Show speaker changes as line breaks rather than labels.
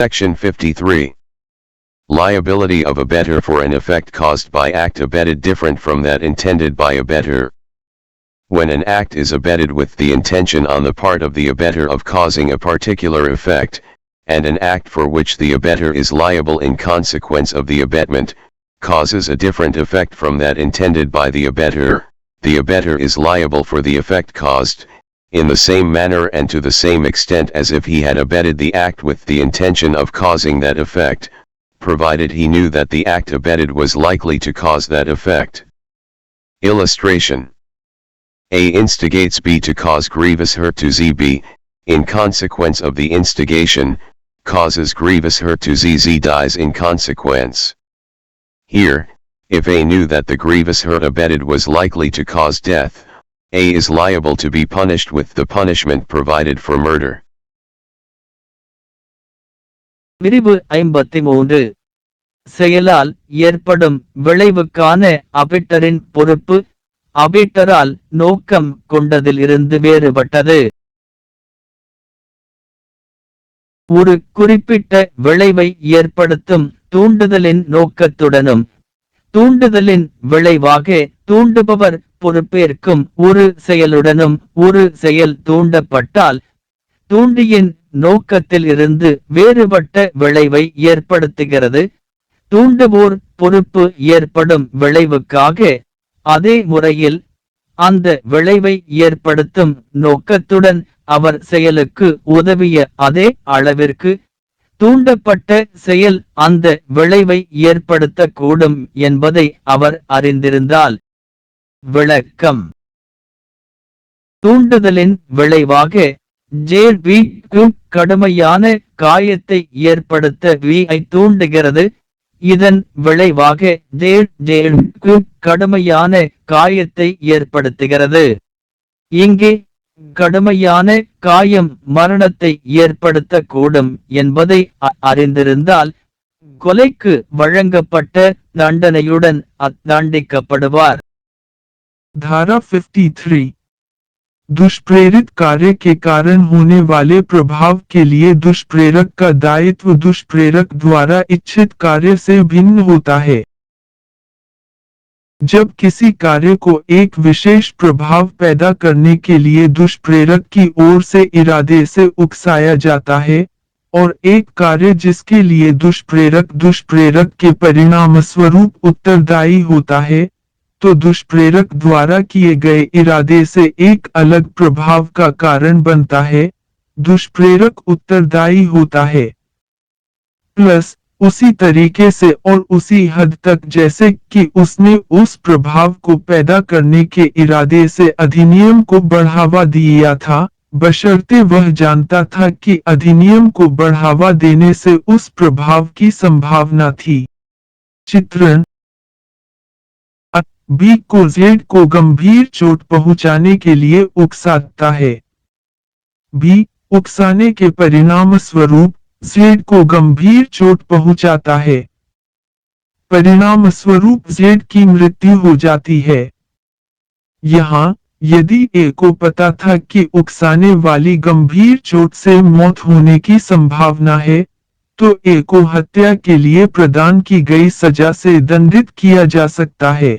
Section 53. Liability of abettor for an effect caused by act abetted different from that intended by abettor. When an act is abetted with the intention on the part of the abettor of causing a particular effect, and an act for which the abettor is liable in consequence of the abetment, causes a different effect from that intended by the abettor, the abettor is liable for the effect caused, in the same manner and to the same extent as if he had abetted the act with the intention of causing that effect, provided he knew that the act abetted was likely to cause that effect. Illustration A instigates B to cause grievous hurt to ZB, in consequence of the instigation, causes grievous hurt to ZZ dies in consequence. Here, if A knew that the grievous hurt abetted was likely to cause death, A is liable to be punished with the punishment provided for murder.
விரிவு ஐம்பத்தி மூன்று செயலால் ஏற்படும் விளைவுக்கான அபிட்டரின் பொறுப்பு அபிட்டரால் நோக்கம் கொண்டதில் இருந்து வேறுபட்டது ஒரு குறிப்பிட்ட விளைவை ஏற்படுத்தும் தூண்டுதலின் நோக்கத்துடனும் தூண்டுதலின் விளைவாக தூண்டுபவர் பொறுப்பேற்கும் ஒரு செயலுடனும் ஒரு செயல் தூண்டப்பட்டால் தூண்டியின் நோக்கத்தில் இருந்து வேறுபட்ட விளைவை ஏற்படுத்துகிறது. தூண்டுவோர் பொறுப்பு ஏற்படும் விளைவுக்காக அதே முறையில் அந்த விளைவை ஏற்படுத்தும் நோக்கத்துடன் அவர் செயலுக்கு உதவிய அதே அளவிற்கு தூண்டப்பட்ட செயல் அந்த விளைவை ஏற்படுத்தக்கூடும் என்பதை அவர் அறிந்திருந்தால். விளக்கம். தூண்டுதலின் விளைவாக ஜே வி கடுமையான காயத்தை ஏற்படுத்த வி ஐ தூண்டுகிறது. இதன் விளைவாக ஜே ஜே கடுமையான காயத்தை ஏற்படுத்துகிறது. இங்கே கடுமையான காயம் மரணத்தை ஏற்படுத்தக்கூடும் என்பதை அறிந்திருந்தால் கொலைக்கு வழங்கப்பட்ட தண்டனையுடன் அத்தண்டிக்கப்படுவார்
धारा 53 दुष्प्रेरित कार्य के कारण होने वाले प्रभाव के लिए दुष्प्रेरक का दायित्व दुष्प्रेरक द्वारा इच्छित कार्य से भिन्न होता है जब किसी कार्य को एक विशेष प्रभाव पैदा करने के लिए दुष्प्रेरक की ओर से इरादे से उकसाया जाता है, और एक कार्य जिसके लिए दुष्प्रेरक दुष्प्रेरक के परिणाम स्वरूप उत्तरदायी होता है तो दुष्प्रेरक द्वारा किए गए इरादे से एक अलग प्रभाव का कारण बनता है, दुष्प्रेरक उत्तरदायी होता है। प्लस उसी तरीके से और उसी हद तक जैसे कि उसने उस प्रभाव को पैदा करने के इरादे से अधिनियम को बढ़ावा दिया था, बशर्ते वह जानता था कि अधिनियम को बढ़ावा देने से उस प्रभाव की संभावना थी। चित्रण बी को जेड को गंभीर चोट पहुँचाने के लिए उकसाता है। बी, उकसाने के परिणाम स्वरूप जेड को गंभीर चोट पहुंचाता है। परिणाम स्वरूप जेड की मृत्यु हो जाती है। यहाँ, यदि ए को पता था कि उकसाने वाली गंभीर चोट से मौत होने की संभावना है तो ए को हत्या के लिए प्रदान की गई सजा से दंडित किया जा सकता है।